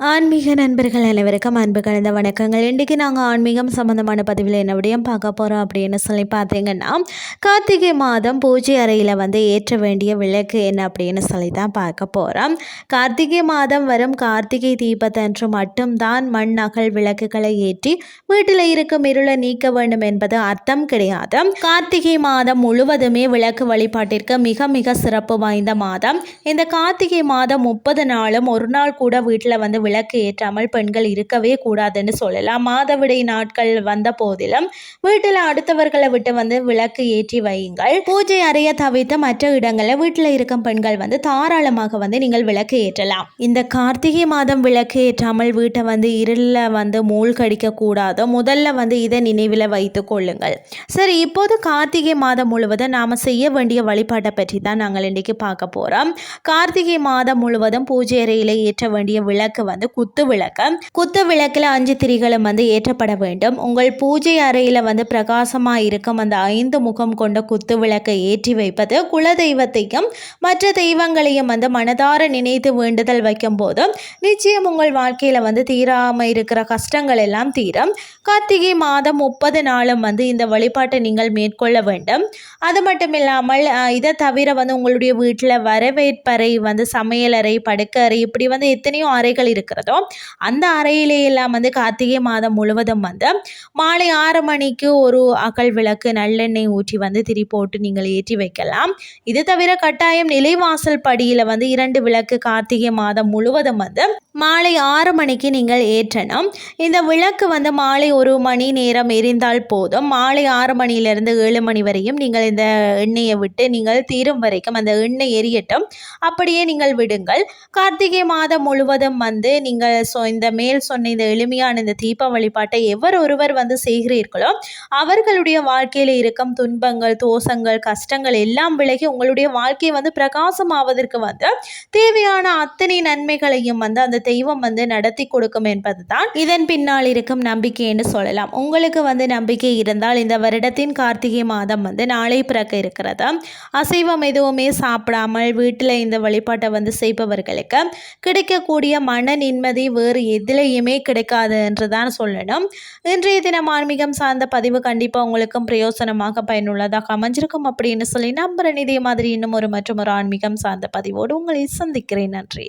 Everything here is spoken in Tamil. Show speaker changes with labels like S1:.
S1: ஆன்மீக நண்பர்கள் அனைவருக்கும் அன்பு கலந்த வணக்கங்கள். இன்றைக்கி நாங்கள் ஆன்மீகம் சம்மந்தமான பதிவில் என்ன விடயம் பார்க்க போகிறோம் அப்படின்னு சொல்லி பார்த்தீங்கன்னா கார்த்திகை மாதம் பூஜை அறையில் வந்து ஏற்ற வேண்டிய விளக்கு என்ன அப்படின்னு சொல்லி தான் பார்க்க போகிறோம் கார்த்திகை மாதம் வரும் கார்த்திகை தீபத்தன்று மட்டும்தான் மண் அகல் விளக்குகளை ஏற்றி வீட்டில் இருக்கும் இருளை நீக்க வேண்டும் என்பது அர்த்தம் கிடையாது. கார்த்திகை மாதம் முழுவதுமே விளக்கு வழிபாட்டிற்கு மிக மிக சிறப்பு வாய்ந்த மாதம். இந்த கார்த்திகை மாதம் முப்பது நாளும் ஒரு நாள் கூட வீட்டில் வந்து விளக்கு ஏற்றாமல் பெண்கள் இருக்கவே கூடாதுன்னு சொல்லலாம். மாதவிடை நாட்கள் வந்த போதிலும் வீட்டில் அடுத்தவர்களை விட்டு வந்து விளக்கு ஏற்றி வையுங்கள். பூஜை அறைய தவிர்த்து மற்ற இடங்களில் வீட்டில் இருக்கும் பெண்கள் வந்து தாராளமாக வந்து நீங்கள் விளக்கு ஏற்றலாம். இந்த கார்த்திகை மாதம் விளக்கு ஏற்றாமல் வீட்டை வந்து இருளில் வந்து மூழ்கடிக்க கூடாது. முதல்ல வந்து இதை நினைவில் வைத்து கொள்ளுங்கள். சரி இப்போது கார்த்திகை மாதம் முழுவதும் நாம் செய்ய வேண்டிய வழிபாட்டை பற்றி தான் நாங்கள் இன்றைக்கு பார்க்க போகிறோம் கார்த்திகை மாதம் முழுவதும் பூஜை அறையில் ஏற்ற வேண்டிய விளக்கு வந்து வந்து குத்து விளக்கு. குத்து விளக்கில் அஞ்சு திரிகளும் வந்து ஏற்றப்பட வேண்டும். உங்கள் பூஜை அறையில் வந்து பிரகாசமாக இருக்கும் அந்த ஐந்து முகம் கொண்ட குத்து விளக்கை ஏற்றி வைப்பது குல தெய்வத்தையும் மற்ற தெய்வங்களையும் வந்து மனதார நினைத்து வேண்டுதல் வைக்கும் போது நிச்சயம் உங்கள் வாழ்க்கையில் வந்து தீராமல் இருக்கிற கஷ்டங்கள் எல்லாம் தீரும். கார்த்திகை மாதம் முப்பது நாளும் வந்து இந்த வழிபாட்டை நீங்கள் மேற்கொள்ள வேண்டும். அது மட்டும் இல்லாமல் இதை தவிர வந்து உங்களுடைய வீட்டில் வரவேற்பறை வந்து சமையலறை படுக்கறை இப்படி வந்து எத்தனையோ அறைகள் இருக்கு. இருக்கிறதோ அந்த அறையிலே எல்லாம் வந்து கார்த்திகை மாதம் முழுவதும் வந்து மாலை ஆறு மணிக்கு ஒரு அகல் விளக்கு நல்லெண்ணெய் ஊற்றி வந்து திரி போட்டு நீங்கள் ஏற்றி வைக்கலாம். இது தவிர கட்டாயம் நிலைவாசல் படியில் வந்து இரண்டு விளக்கு கார்த்திகை மாதம் முழுவதும் வந்து மாலை ஆறு மணிக்கு நீங்கள் ஏற்றணும். இந்த விளக்கு வந்து மாலை ஒரு மணி நேரம் எரிந்தால் போதும். மாலை ஆறு மணியிலிருந்து ஏழு மணி வரையும் நீங்கள் இந்த எண்ணெயை விட்டு நீங்கள் தீரும் வரைக்கும் அந்த எண்ணெய் எரியட்டும். அப்படியே நீங்கள் விடுங்கள். கார்த்திகை மாதம் முழுவதும் வந்து நீங்கள் சொ இந்த மேல் சொன்ன இந்த எளிமையான இந்த தீப வழிபாட்டை எவர் ஒருவர் வந்து செய்கிறீர்களோ அவர்களுடைய வாழ்க்கையில் இருக்கும் துன்பங்கள் தோஷங்கள் கஷ்டங்கள் எல்லாம் விலகி உங்களுடைய வாழ்க்கையை வந்து பிரகாசமாவதற்கு வந்து தேவையான அத்தனை நன்மைகளையும் வந்து அந்த தெய்வம் வந்து நடத்தி கொடுக்கும் என்பது தான் இதன் பின்னால் இருக்கும் நம்பிக்கை என்று சொல்லலாம். உங்களுக்கு வந்து நம்பிக்கை இருந்தால் இந்த வருடத்தின் கார்த்திகை மாதம் வந்து நாளை பிறக்க இருக்கிறது. அசைவம் எதுவுமே சாப்பிடாமல் வீட்டில் இந்த வழிபாட்டை வந்து செய்பவர்களுக்கு கிடைக்கக்கூடிய மன நிம்மதி வேறு எதிலையுமே கிடைக்காது என்று தான் சொல்லணும். இன்றைய தினம் ஆன்மீகம் சார்ந்த பதிவு கண்டிப்பாக உங்களுக்கும் பிரயோசனமாக பயனுள்ளதாக அமைஞ்சிருக்கும் அப்படின்னு சொல்லி நம்புகிறேன் இதே மாதிரி இன்னும் ஒரு மற்றும் ஒரு ஆன்மீகம் சார்ந்த பதிவோடு உங்களை சந்திக்கிறேன். நன்றி.